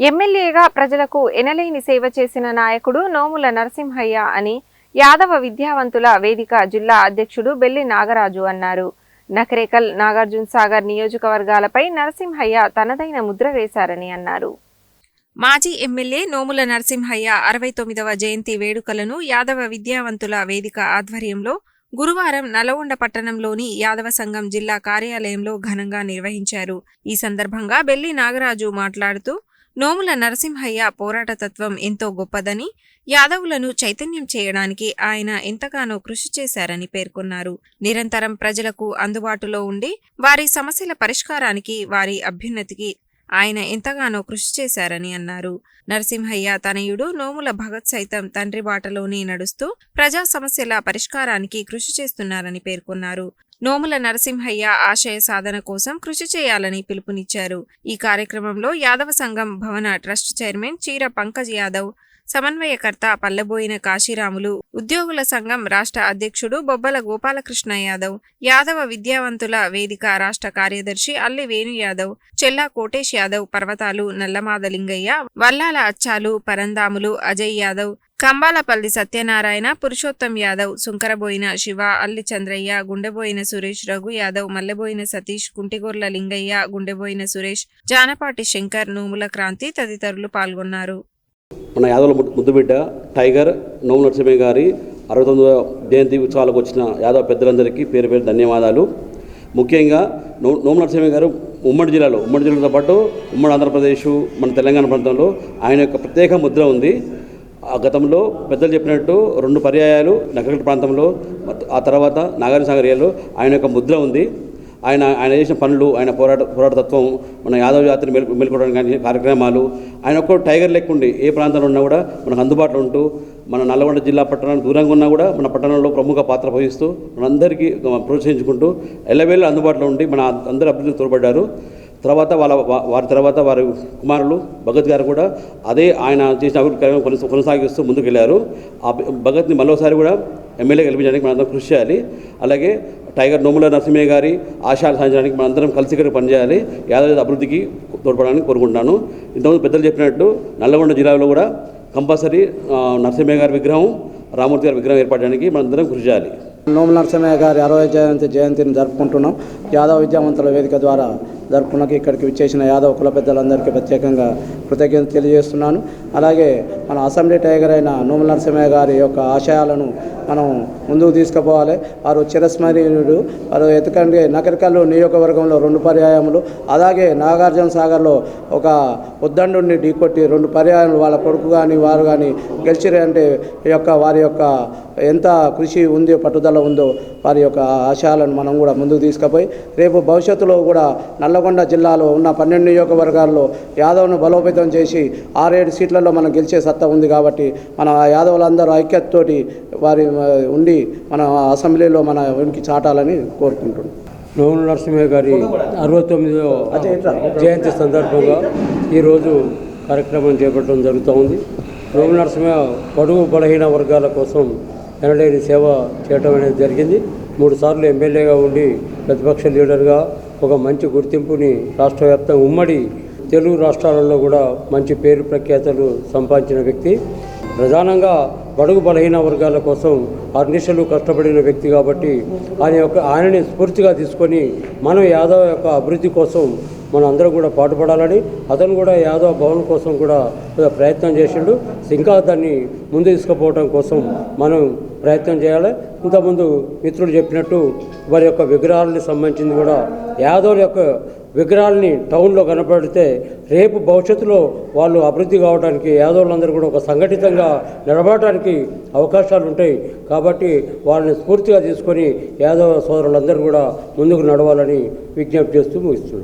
ఎమ్మెల్యేగా ప్రజలకు ఎనలేని సేవ చేసిన నాయకుడు నోముల నరసింహయ్య అని యాదవ విద్యావంతుల వేదిక జిల్లా అధ్యక్షుడు బెల్లి నాగరాజు అన్నారు. నకరేకల్ నాగార్జున సాగర్ నియోజకవర్గాలపై నరసింహయ్య తనదైన ముద్ర వేశారని అన్నారు. మాజీ ఎమ్మెల్యే నోముల నరసింహయ్య అరవై తొమ్మిదవ జయంతి వేడుకలను యాదవ విద్యావంతుల వేదిక ఆధ్వర్యంలో గురువారం నల్గొండ పట్టణంలోని యాదవ సంఘం జిల్లా కార్యాలయంలో ఘనంగా నిర్వహించారు. ఈ సందర్భంగా బెల్లి నాగరాజు మాట్లాడుతూ నోముల నరసింహయ్య పోరాట తత్వం ఎంతో గొప్పదని యాదవులను చైతన్యం చేయడానికి ఆయన ఎంతగానో కృషి చేశారని పేర్కొన్నారు. నిరంతరం ప్రజలకు అందుబాటులో ఉండి వారి సమస్యల పరిష్కారానికి వారి అభ్యున్నతికి ఆయన ఎంతగానో కృషి చేశారని అన్నారు. నరసింహయ్య తనయుడు నోముల భగత్ సైతం తండ్రి బాటలోనే నడుస్తూ ప్రజా సమస్యల పరిష్కారానికి కృషి చేస్తున్నారని పేర్కొన్నారు. నోముల నరసింహయ్య ఆశయ సాధన కోసం కృషి చేయాలని పిలుపునిచ్చారు. ఈ కార్యక్రమంలో యాదవ సంఘం భవన ట్రస్ట్ చైర్మన్ చీర పంకజ్ యాదవ్ సమన్వయకర్త పల్లెబోయిన కాశీరాములు ఉద్యోగుల సంఘం రాష్ట్ర అధ్యక్షుడు బొబ్బల గోపాలకృష్ణ యాదవ్ యాదవ విద్యావంతుల వేదిక రాష్ట్ర కార్యదర్శి అల్లి వేణు యాదవ్ చెల్లా కోటేష్ యాదవ్ పర్వతాలు నల్లమాదలింగయ్య వల్లాల అచ్చాలు పరందాములు అజయ్ యాదవ్ కంబాలపల్లి సత్యనారాయణ పురుషోత్తం యాదవ్ సుంకరబోయిన శివ అల్లి చంద్రయ్య గుండెబోయిన సురేష్ రఘు యాదవ్ మల్లెబోయిన సతీష్ కుంటిగొర్ల లింగయ్య గుండెబోయిన సురేష్ జానపాటి శంకర్ నూముల క్రాంతి తదితరులు పాల్గొన్నారు. మన యాదవుల ముద్దు- ముద్దుబిడ్డ టైగర్ నోము నరసింహ గారి అరవై తొమ్మిదవ జయంతి ఉత్సవాలకు వచ్చిన యాదవ పెద్దలందరికీ పేరు పేరు ధన్యవాదాలు. ముఖ్యంగా నో నోము నరసింహయ్య గారు ఉమ్మడి జిల్లాలో ఉమ్మడి జిల్లాతో పాటు ఉమ్మడి ఆంధ్రప్రదేశ్ మన తెలంగాణ ప్రాంతంలో ఆయన యొక్క ప్రత్యేక ముద్ర ఉంది. ఆ గతంలో పెద్దలు చెప్పినట్టు రెండు పర్యాయాలు నగర ప్రాంతంలో ఆ తర్వాత నాగార్జున సాగర్ ఏరియాలో ఆయన యొక్క ముద్ర ఉంది. ఆయన ఆయన చేసిన పనులు ఆయన పోరాట పోరాట తత్వం మన యాదవ జాతిని మెలు మెలుకోవడానికి కానీ కార్యక్రమాలు ఆయన ఒక్క టైగర్ లెక్క ఏ ప్రాంతంలో ఉన్నా కూడా మనకు అందుబాటులో ఉంటూ మన నల్లగొండ జిల్లా పట్టణానికి దూరంగా ఉన్నా కూడా మన పట్టణంలో ప్రముఖ పాత్ర వహిస్తూ మనందరికీ ప్రోత్సహించుకుంటూ ఎల్లవేళ అందుబాటులో ఉండి మన అందరూ అభివృద్ధికి తోడ్పడ్డారు. తర్వాత వాళ్ళ వారి తర్వాత వారి కుమారులు భగత్ గారు కూడా అదే ఆయన చేసిన అభివృద్ధి కార్యక్రమం కొనసా- కొనసాగిస్తూ ముందుకెళ్ళారు. ఆ భగత్ని మరోసారి కూడా ఎమ్మెల్యే గెలిపించడానికి మనందరం కృషి చేయాలి. అలాగే టైగర్ నోముల నరసింహయ్య గారి ఆశయాలు సాధించడానికి మనందరం కలిసికట్టి పనిచేయాలి. యాదవ అభివృద్ధికి తోడ్పడడానికి కోరుకుంటున్నాను. ఇంతకుముందు పెద్దలు చెప్పినట్టు నల్లగొండ జిల్లాలో కూడా కంపల్సరీ నరసింహయ్య గారి విగ్రహం రామూర్తి గారి విగ్రహం ఏర్పడడానికి మనందరం కృషి చేయాలి. నోముల నరసింహయ్య గారి అరవై జయంతి జయంతిని జరుపుకుంటున్నాం. యాదవ విద్యావంతుల వేదిక ద్వారా జరుపుకున్నాక ఇక్కడికి విచ్చేసిన యాదవ కుల పెద్దలందరికీ ప్రత్యేకంగా కృతజ్ఞత తెలియజేస్తున్నాను. అలాగే మన అసెంబ్లీ టైగర్ అయిన నోముల నరసింహయ్య గారి యొక్క ఆశయాలను మనం ముందుకు తీసుకుపోవాలి. వారు చిరస్మరణీయుడు. వారు ఎందుకంటే నకరికల్లు నియోజకవర్గంలో రెండు పర్యాయములు అలాగే నాగార్జున సాగర్లో ఒక ఉద్దండుని ఢీకొట్టి రెండు పర్యాయములు వాళ్ళ కొడుకు కానీ వారు కానీ గెలిచిరంటే ఈ యొక్క వారి యొక్క ఎంత కృషి ఉంది పట్టుదల ఉందో వారి యొక్క ఆశయాలను మనం కూడా ముందుకు తీసుకుపోయి రేపు భవిష్యత్తులో కూడా నల్లగొండ జిల్లాలో ఉన్న పన్నెండు నియోజకవర్గాల్లో యాదవ్ను బలోపేతం చేసి ఆరేడు సీట్లలో మనం గెలిచే సత్తా ఉంది కాబట్టి మన యాదవులందరూ ఐక్యతతోటి వారి ఉండి మన అసెంబ్లీలో మన ఉనికి చాటాలని కోరుకుంటున్నాం. నోముల నరసింహయ్య గారి అరవై తొమ్మిదో జయంతి సందర్భంగా ఈరోజు కార్యక్రమం చేపట్టడం జరుగుతూ ఉంది. నోముల నరసింహయ్య పొడుగు బలహీన వర్గాల కోసం ఎనలేని సేవ చేయటం అనేది జరిగింది. మూడు సార్లు ఎమ్మెల్యేగా ఉండి ప్రతిపక్ష లీడర్గా ఒక మంచి గుర్తింపుని రాష్ట్ర వ్యాప్తంగా ఉమ్మడి తెలుగు రాష్ట్రాలలో కూడా మంచి పేరు ప్రఖ్యాతలు సంపాదించిన వ్యక్తి. ప్రధానంగా బడుగు బలహీన వర్గాల కోసం అర్నిషలు కష్టపడిన వ్యక్తి కాబట్టి ఆయన యొక్క ఆయనని స్ఫూర్తిగా తీసుకొని మనం యాదవ్ యొక్క అభివృద్ధి కోసం మనం అందరం కూడా పాటుపడాలని అతను కూడా యాదవ్ భవన్ కోసం కూడా ప్రయత్నం చేసిండు. ఇంకా దాన్ని ముందు తీసుకుపోవడం కోసం మనం ప్రయత్నం చేయాలి. ఇంతకుముందు మిత్రుడు చెప్పినట్టు వారి యొక్క విగ్రహాలని సంబంధించింది కూడా యాదవుల యొక్క విగ్రహాలని టౌన్లో కనపడితే రేపు భవిష్యత్తులో వాళ్ళు అభివృద్ధి కావడానికి యాదవులందరూ కూడా ఒక సంఘటితంగా నిలబడటానికి అవకాశాలు ఉంటాయి. కాబట్టి వాళ్ళని స్ఫూర్తిగా తీసుకొని యాదవ సోదరులందరూ కూడా ముందుకు నడవాలని విజ్ఞప్తి చేస్తూ ముగిస్తున్నాం.